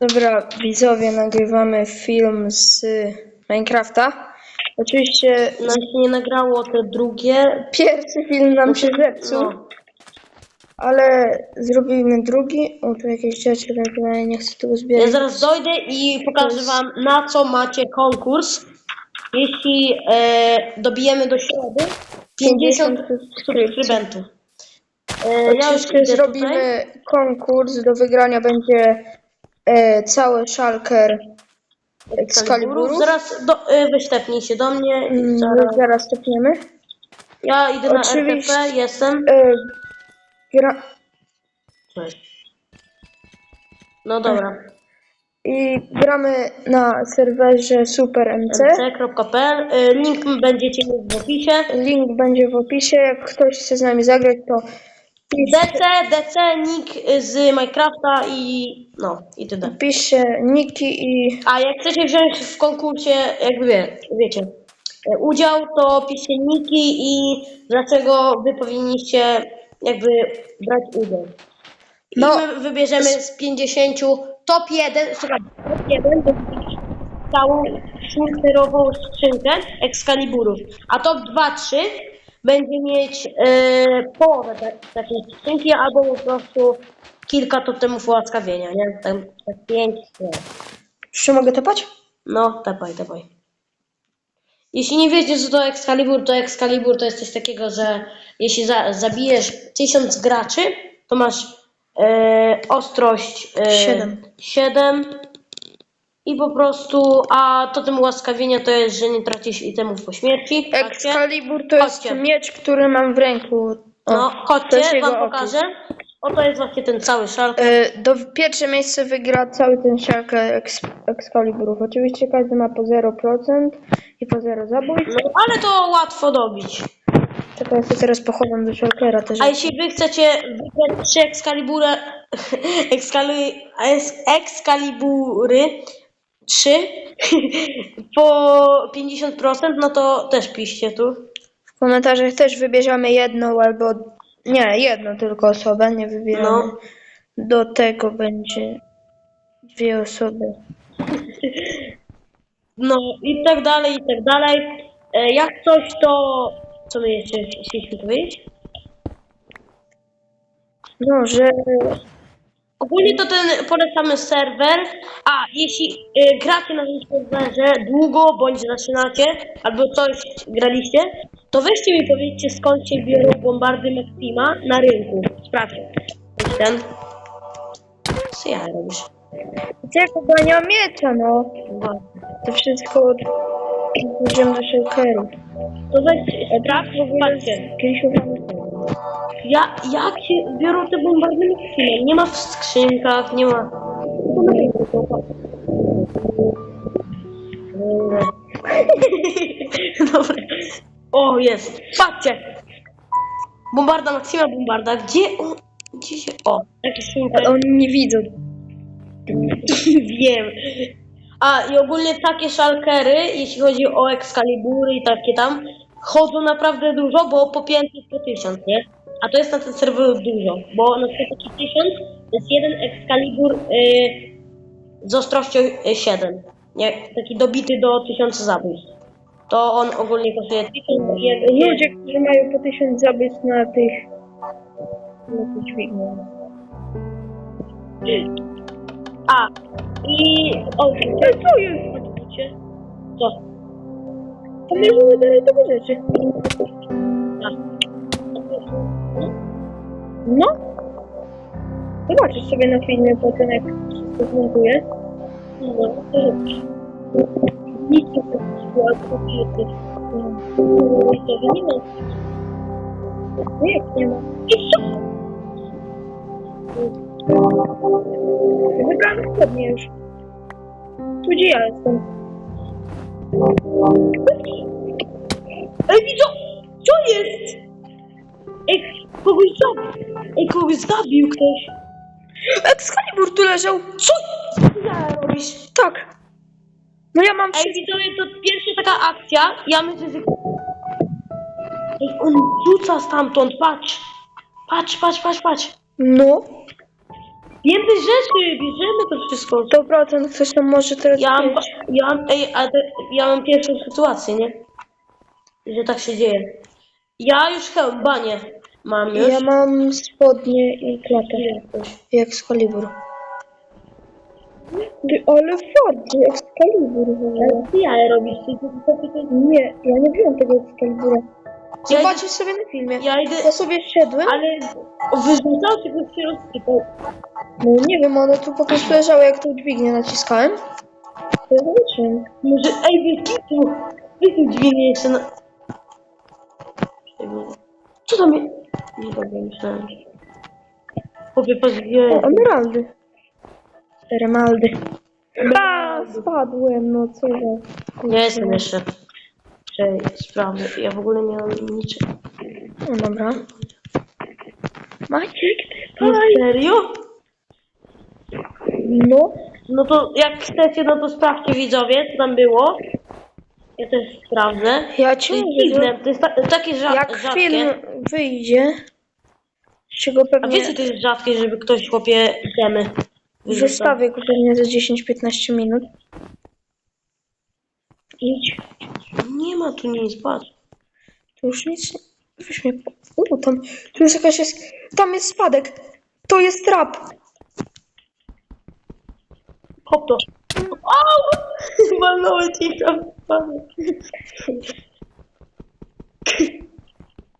Dobra, widzowie, nagrywamy film z Minecrafta. Oczywiście Nam się nie nagrało te drugie. pierwszy film nam się zepsuł, No. ale zrobimy drugi. O, tu jakieś rzeczy ale nie chcę tego Ja zbierać. zaraz dojdę i pokażę wam na co macie konkurs. Jeśli e, dobijemy do środy 50 subskrybentów. E, ja już Oczywiście idę zrobimy tutaj. konkurs. Do wygrania będzie e, cały szalker Excaliburów. Zaraz do, e, wyślepnij się do mnie. i Mm, Zaraz. Zaraz. Ja idę na Oczywiście. RTP, jestem. E, gra... Cześć. No dobra. I gramy na serwerze SuperMC. mc.pl. E, Link będziecie mieć w opisie. Link będzie w opisie. Jak ktoś chce z nami zagrać, to DC, DC, nick z Minecrafta i no, i tyle. piszcie niki i A jak chcecie wziąć w konkursie, jakby wie, wiecie, e, udział, to piszcie niki i dlaczego wy powinniście jakby brać udział. I No. my wybierzemy z 50 top 1, słuchaj, top 1 to całą szulterową skrzynkę Excaliburów, a top 2-3 będzie mieć e, połowę ta, takiej skrzynki albo po prostu kilka totemów ułaskawienia, nie? Tam, tak 5, nie. jeszcze mogę topać? No, tepaj, tepaj. Jeśli nie wiecie, co to Excalibur, to Excalibur to jest coś takiego, że jeśli za, zabijesz tysiąc graczy, to masz e, ostrość e, Siedem. 7 i po prostu, a totem ułaskawienia to jest, że nie tracisz itemów po śmierci. Patrzcie. Excalibur to jest Chodźcie. miecz, który mam w ręku. O, No, to chodźcie, jest jego wam opis. pokażę. Oto jest właśnie ten cały szark. E, Do pierwsze miejsce wygra cały ten szalker Ex Excaliburów. Oczywiście każdy ma po 0% i po 0 zabójstw. No, ale to łatwo dobić. Czekaj, ja sobie teraz pochowam do szalkera też. A jeśli wy chcecie wygrać trzy Excalibury, Excali, Ex- Excalibury 3 po 50%, no to też piszcie tu. W komentarzach też wybierzemy jedną albo... Nie, jedną tylko osobę, nie wybieramy. No. Do tego będzie dwie osoby. No i tak dalej, i tak dalej. E, Jak coś, to co my jeszcze chcieliśmy powiedzieć? No, że Ogólnie to ten polecamy serwer, a jeśli y, gracie na tym serwerze długo, bądź zaczynacie, albo coś graliście, to weźcie mi powiedzcie skąd się biorą bombardy Maxima na rynku. Sprawdźcie. Ten. Co ja robisz? Czego bo nie mam miecza, no. To wszystko idziemy do shulkerów. To weź sprawdź, patrzcie. Kiedyś. Ja, jak się biorą te bombardy Maxima? Nie ma w skrzynkach, nie ma... Na. Dobra. O, jest. Patrzcie. Bombarda Maxima, bombarda. Gdzie on... Gdzie się... O, jaki super. Ale oni nie widzą. Wiem. A i ogólnie takie szalkery, jeśli chodzi o Excalibury i takie tam, chodzą naprawdę dużo, bo po 500, po 1000, nie? A to jest na ten serwer dużo, bo na przykład taki 1000 to jest jeden Excalibur y, z ostrością y, 7. Nie? Taki dobity do 1000 zabójstw. To on ogólnie kosztuje 1000 i jeden. Ludzie, którzy mają po tysiąc zabójstw na tych... Na tych dźwigniach. A, i... O, co jest? Co? To bierzemy dalej tego rzeczy. No. Zobaczysz sobie na filmie potem, jak wszystko zmontuje. No, to dobrze. Nic nie zrobiło, albo ty jesteś. To nie ma. No jak nie ma? Wybrałem spodnie już. Tu gdzie ja jestem? Ej, widzę! Co jest? Ej, kogoś zabił. Ej, kogoś zabił ktoś. Excalibur tu leżał. Co ty ja robisz? Tak. No ja mam Ej, widzowie, to pierwsza taka akcja. Ja myślę, że... Ej, on rzuca stamtąd, patrz. Patrz, patrz, patrz, patrz. No. Więcej rzeczy, bierzemy to wszystko. 100% ktoś tam może teraz Ja mam, ja mam, ej, ale ja mam pierwszą sytuację, nie? Że tak się dzieje. Ja już hełm, banie mam już. Ja mam spodnie i klatę. Excalibur. Ty, ale fajnie, Excalibur w ogóle. Ale ty robisz, Nie, ja nie wziąłem tego Excalibura. Ja Zobaczysz sobie na filmie. Ja idę, Ja sobie szedłem, ale wyrzucał się go środki, to no nie wiem, one tu po prostu leżały, jak tą dźwignię naciskałem. To zobaczyłem. może, ej, bez kitu, dźwignię jeszcze na... Co tam jest? Nie dobra, myślałem. Chłopie, patrz, gdzie... O, emeraldy. Emeraldy. A, spadłem, no co za... Ja jestem jeszcze. Czekaj, sprawdzę. Ja w ogóle nie mam niczego. No dobra. Maciek, No dawaj. serio? No, No to jak chcecie, no to sprawdźcie widzowie, co tam było. Ja też sprawdzę. ja To cię jest dziwne, to jest ta, takie rza jak rzadkie. film wyjdzie, z czego A pewnie wiecie, to jest rzadkie, żeby ktoś chłopie temy wyrzucał. zostawię go pewnie za 10-15 minut. Idź. Nie ma tu nic, patrz. Tu już nic nie... Weź mnie... U, tam... Tu jest jakaś... Jest... Tam jest spadek. To jest trap. Hop to. Au! Walnąłem ci tam spadek.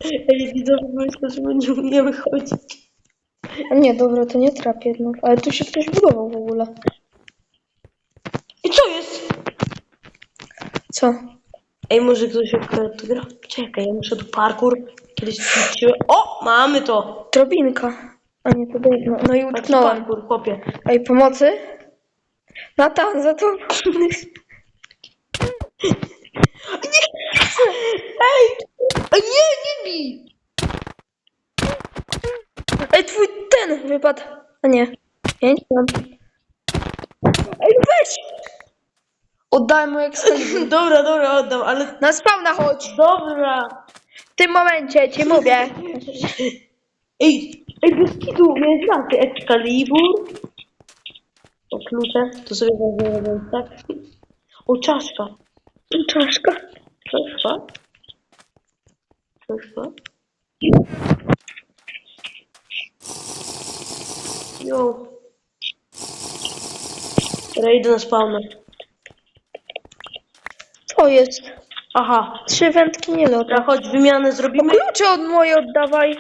Ej, widzowie myślę, że my nie umiemy chodzić. A nie, dobra, to nie trap jednak. Ale tu się ktoś budował w ogóle. I co jest? Co? Ej, może ktoś akurat to gra? Czekaj, ja muszę tu parkour. Kiedyś ćwiczyłem. O, mamy to. Drobinka. A nie, to. No i Taki utknąłem. parkour, chłopie. Ej, pomocy? Natan, za to... Ej! Ej, nie, nie bij! Ej, twój ten wypadł. A nie. Ja nie mam. Ej, weź! Oddałem mu Excalibur. Dobra, dobra, oddam, ale... Na spawna chodź. Dobra. W tym momencie ci mówię. Ej, ej, bez kitu, miałeś rację. Excalibur. O, klucze. To sobie wezmę, tak? O, czaszka. Czaszka. Czaszka. Czaszka. Jo. Rejdę na spawner. To jest. Aha. Trzy wędki nie lota. Dobra, chodź, wymianę zrobimy Klucze od moje oddawaj.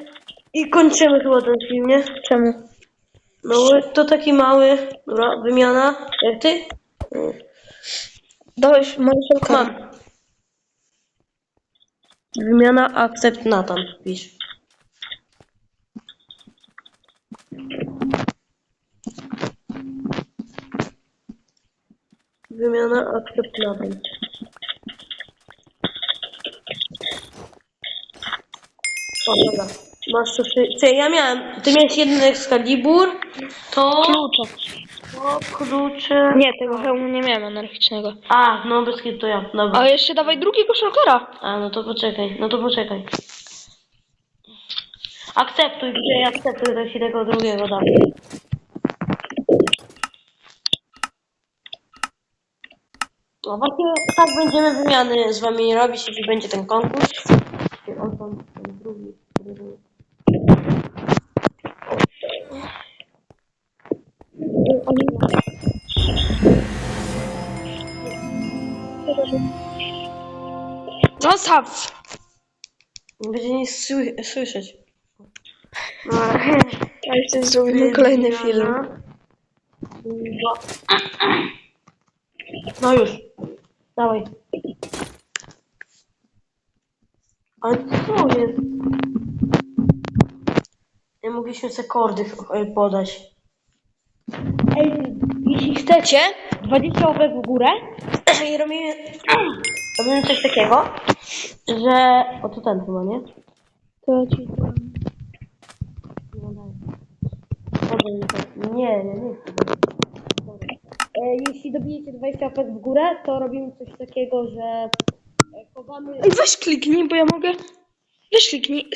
i kończymy chyba ten film, nie? Czemu? No, to taki mały. Dobra, wymiana. Jak ty? Dałeś moje. Mam. Wymiana akcept Nathan, pisz. Wymiana akcept Nathan. O, dobra. Masz tu. Czy ja miałem... Ty miałeś jeden Excalibur, to... Klucze. To klucze... Nie, tego hełmu nie miałem anarchicznego. A, no bez kitu to ja, dobra. A jeszcze dawaj drugiego szalkara. A, no to poczekaj, no to poczekaj. Akceptuj, gdzie ja akceptuj, to ci tego drugiego dam. No właśnie tak będziemy wymiany z wami robić, jeśli będzie ten konkurs. Tam, ten drugi, który był. Zostaw. Nie będzie nic sły słyszeć. A jeszcze zrobimy kolejny film. No już. Dawaj. Ale co jest? Nie mogliśmy sobie kordy e, podać. Ej, jeśli chcecie, 20 łapek w górę. I robimy, robimy coś takiego, że... O, to ten chyba, nie? To ci. Dobra, nie, to- Nie, nie, nie. chcę tego. E, Jeśli dobijecie 20 łapek w górę, to robimy coś takiego, że chowamy... Ej, weź kliknij, bo ja mogę. Weź kliknij.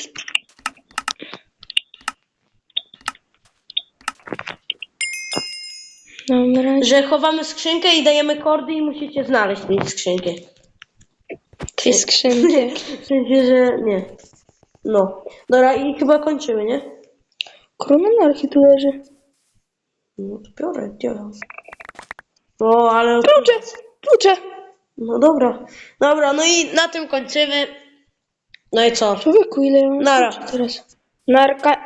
Dobra. że chowamy skrzynkę i dajemy kordy i musicie znaleźć tej skrzynkę. Tej skrzynki. W sensie, że nie. No. Dobra, i chyba kończymy, nie? Korona monarchii tu leży. No to biorę, biorę. O, ale... Klucze! Klucze! No dobra. Dobra, no i na tym kończymy. No i co? Człowieku, ile ja mam Nara. teraz? Narka...